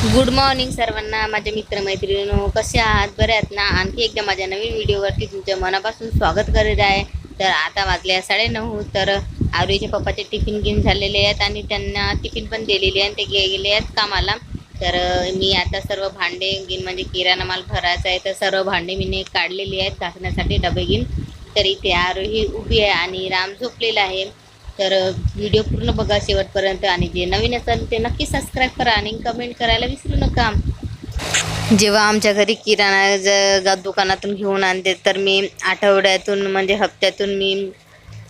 Good morning सर्वांना माझ्या मित्रमैत्रिणीनो कसे आहात? बरे आहेत ना? आणखी एकदा माझ्या नवीन व्हिडिओवरती तुमच्या मनापासून स्वागत करीत आहे. तर आता वाजले साडेनऊ तर आरोहीच्या पप्पाचे टिफिन घेऊन झालेले आहेत आणि त्यांना टिफिन पण दिलेले आहे ते गे गेले आहेत कामाला. तर मी आता सर्व भांडे घेऊन म्हणजे किराणा माल भरायचा आहे तर सर्व भांडे मी काढलेले काढलेली आहेत घासण्यासाठी डबे घेऊन. तर इथे आरोही उभी आहे आणि राम झोपलेला आहे. तर व्हिडिओ पूर्ण बघा शेवटपर्यंत आणि जे नवीन असेल ते नक्की सबस्क्राईब करा आणि कमेंट करायला विसरू नका. जेव्हा आमच्या घरी किराणा ज- दुकानातून घेऊन आणते तर मी आठवड्यातून म्हणजे हप्त्यातून मी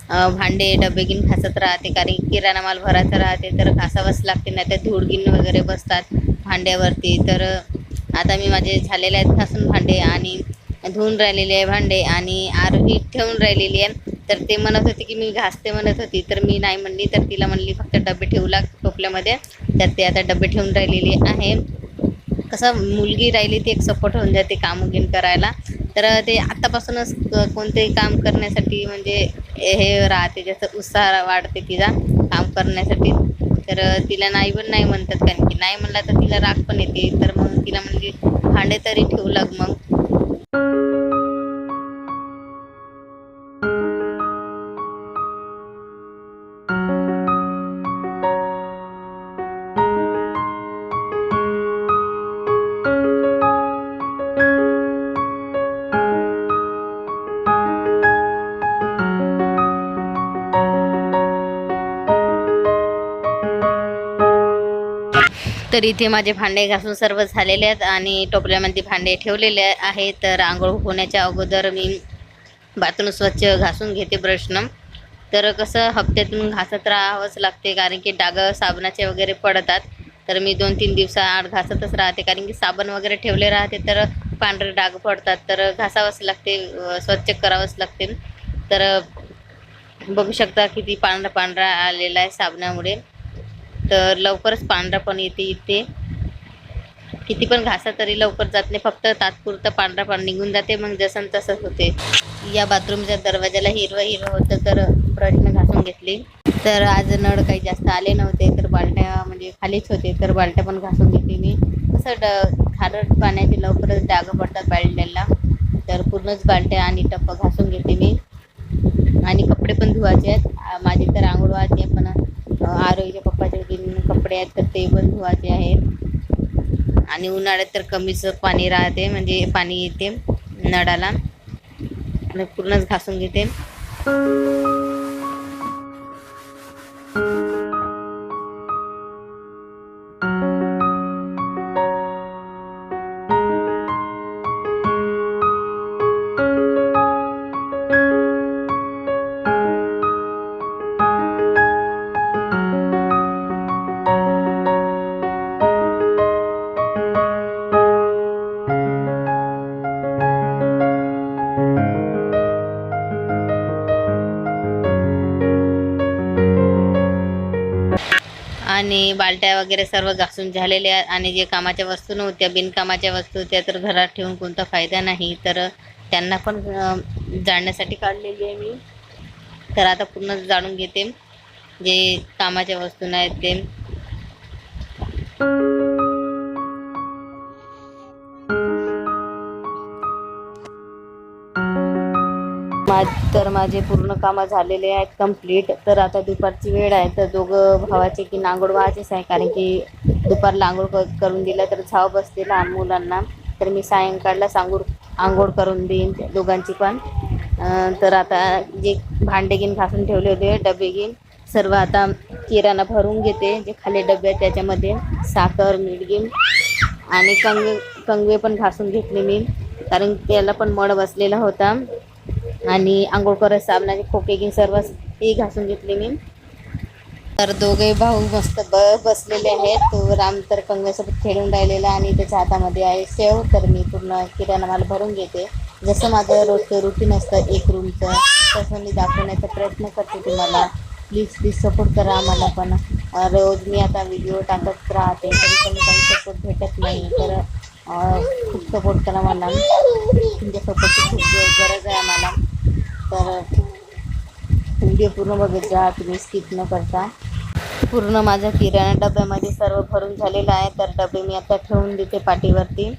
भांडे डबे घेऊन घासत राहते. कारण किराणा माल भरायचा राहते तर घासावंच लागते नाही तर धूळगिन वगैरे बसतात भांड्यावरती. तर आता मी माझे झालेले आहेत घासून भांडे आणि धुवून राहिलेले आहे भांडे आणि आरोही ठेवून राहिलेली आहे. तर ते म्हणत होते की मी घासते म्हणत होती तर मी नाही म्हणली तर तिला म्हणली फक्त डबे ठेवू लाग टोपल्यामध्ये. तर ते आता डबे ठेवून राहिलेली आहे. कसं मुलगी राहिली ती एक सपोर्ट होऊन जाते काम वगैरे करायला. तर ते आत्तापासूनच कोणतेही काम करण्यासाठी म्हणजे हे राहते जसं उत्साह वाढते तिचा काम करण्यासाठी. तर तिला नाही पण नाही म्हणतात कारण की नाही म्हणला तर तिला राग पण येते. तर मग तिला म्हणजे भांडे तरी ठेवू लाग मग. तर इथे माझे भांडे घासून सर्व झालेले आहेत आणि टोपल्यामध्ये भांडे ठेवलेले आहेत तर आंघोळ होण्याच्या अगोदर मी बाथरूम स्वच्छ घासून घेते ब्रशनं तर कसं हप्त्यातून घासत राहावंच लागते कारण की डाग साबणाचे वगैरे पडतात. तर मी दोन तीन दिवसाआड घासतच राहते कारण की साबण वगैरे ठेवले राहते तर पांढरे डाग पडतात. तर घासावंच लागते स्वच्छ करावंच लागते. तर बघू शकता किती पांढरा पांढरा आलेला आहे साबणामुळे. तर लवकरच पांढरा पण येते इथे. किती पण घासा तरी लवकर जात नाही. फक्त तात्पुरतं पांढरा पण निघून जाते मग जसं न तसंच होते. या बाथरूमच्या दरवाजाला हिरवं हिरवं होतं तर ब्रशने घासून घेतली. तर आज नळ काही जास्त आले नव्हते तर बालट्या म्हणजे खालीच होते तर बालट्या पण घासून घेतली मी. कसं ड खारट पाण्याचे लवकरच डाग पडतात बालट्याला तर पूर्णच बालट्या आणि टप्प घासून घेते मी. आणि कपडे पण धुवायचे आहेत. माझी तर आंघोळ व्हायची पण अ, आरोहीच्या पप्पाचे तीन कपडे आहेत तर ते पण धुवायचे आहेत. आणि उन्हाळ्यात तर कमीच पाणी राहते म्हणजे पाणी येते नळाला. आणि पूर्णच घासून घेते. आणि बालट्या वगैरे सर्व घासून झालेल्या आणि जे कामाच्या वस्तू नव्हत्या बिनकामाच्या वस्तू होत्या तर घरात ठेवून कोणता फायदा नाही. तर त्यांना पण जाणण्यासाठी जाळण्यासाठी काढलेली आहे मी. तर आता पूर्ण जाणून घेते. जे कामाच्या वस्तू नाहीत ते. मा तर माझे पूर्ण कामं झालेले आहेत कंप्लीट तर आता दुपारची वेळ आहे तर दोघं भावाचे की नांगोड व्हायचेच आहे. कारण की दुपारला आंघोळ क- करून दिलं तर झाव बसते लहान मुलांना. तर मी सायंकाळला सांगूर आंघोळ करून देईन दोघांची पण. तर आता जे भांडे घेऊन घासून ठेवले होते डबे घेऊन सर्व आता किराणा भरून घेते. जे खाली डबे आहेत त्याच्यामध्ये साखर मीठ घेऊन आणि कंग कंगवे पण घासून घेतले मी. कारण त्याला पण मळ बसलेला होता. आणि आंघोळ करत साबणाचे खोके घेऊन सर्व ते घासून घेतले मी. तर दोघे भाऊ मस्त ब बसलेले आहेत. तो राम तर कंगव्यासोबत खेळून राहिलेला आणि त्याच्या हातामध्ये आहे शेव. तर मी पूर्ण किराणा माल भरून घेते. जसं माझं रोजचं रुटीन असतं एक रूमचं तसं मी दाखवण्याचा प्रयत्न करते तुम्हाला. प्लीज प्लीज सपोर्ट करा आम्हाला पण. रोज मी आता व्हिडिओ टाकत राहते तरी पण काही सपोर्ट भेटत नाही. तर खूप सपोर्ट करा मला. तुमच्या सपोर्टची खूप गरज आहे आम्हाला. तर व्हिडिओ पूर्ण बघत जा तुम्ही स्किप न करता. पूर्ण माझ्या किराणा डब्यामध्ये सर्व भरून झालेलं आहे तर डबे मी आता ठेवून देते पाठीवरती.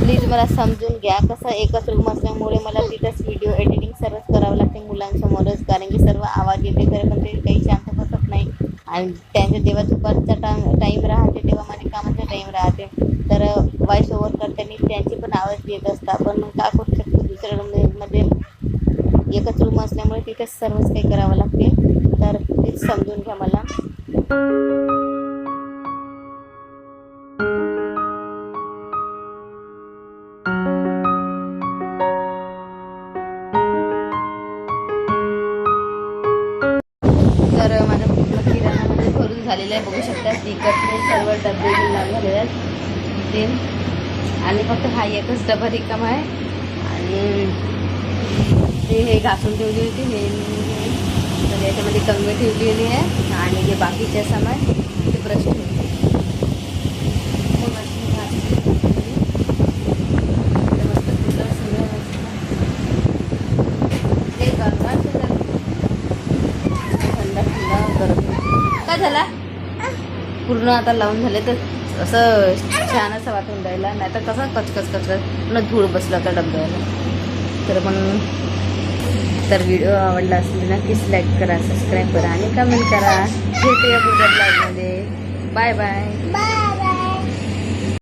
प्लीज मला समजून घ्या कसं एकच रूम असल्यामुळे मला तिथंच व्हिडिओ एडिटिंग सर्वच करावं लागते मुलांसमोरच कारण की सर्व आवाज येते तर पण ते काही शांत बसत नाही. आणि त्यांच्या जेव्हा दुपारचा टाइम टाईम राहते तेव्हा माझ्या कामाचा टाईम राहते. तर वॉइस ओव्हर करताना त्यांचे पण आवाज येत असतात पण मग काय करू शकतो दुसऱ्या रूम एकच रूम असल्यामुळे तिथेच सर्वच काही करावं लागते. तर प्लीज समजून घ्या मला. तर माझं पूर्ण किराणामध्ये भरून झालेलं आहे. बघू शकता तिकडचे सर्व डबे मी लागलेले आहेत. ते आणि फक्त हा एकच डबा रिकामा आहे. आणि हे घासून ठेवली होती मेन तर याच्यामध्ये कंगवे ठेवलेली आहे आणि जे बाकीचे सामान ते ब्रश ठेवले. ते काय झाला? पूर्ण आता लावून झाले तर असं छान असं वाटून राहिला. नाही तर कसं कचकच कचकच. पूर्ण धूळ बसला होता डब्याला. तर म्हणून तर व्हिडिओ आवडला असेल नक्कीच लाईक करा सबस्क्राईब करा आणि कमेंट करा. भेटूया पुढच्या ब्लॉगमध्ये बाय बाय बाय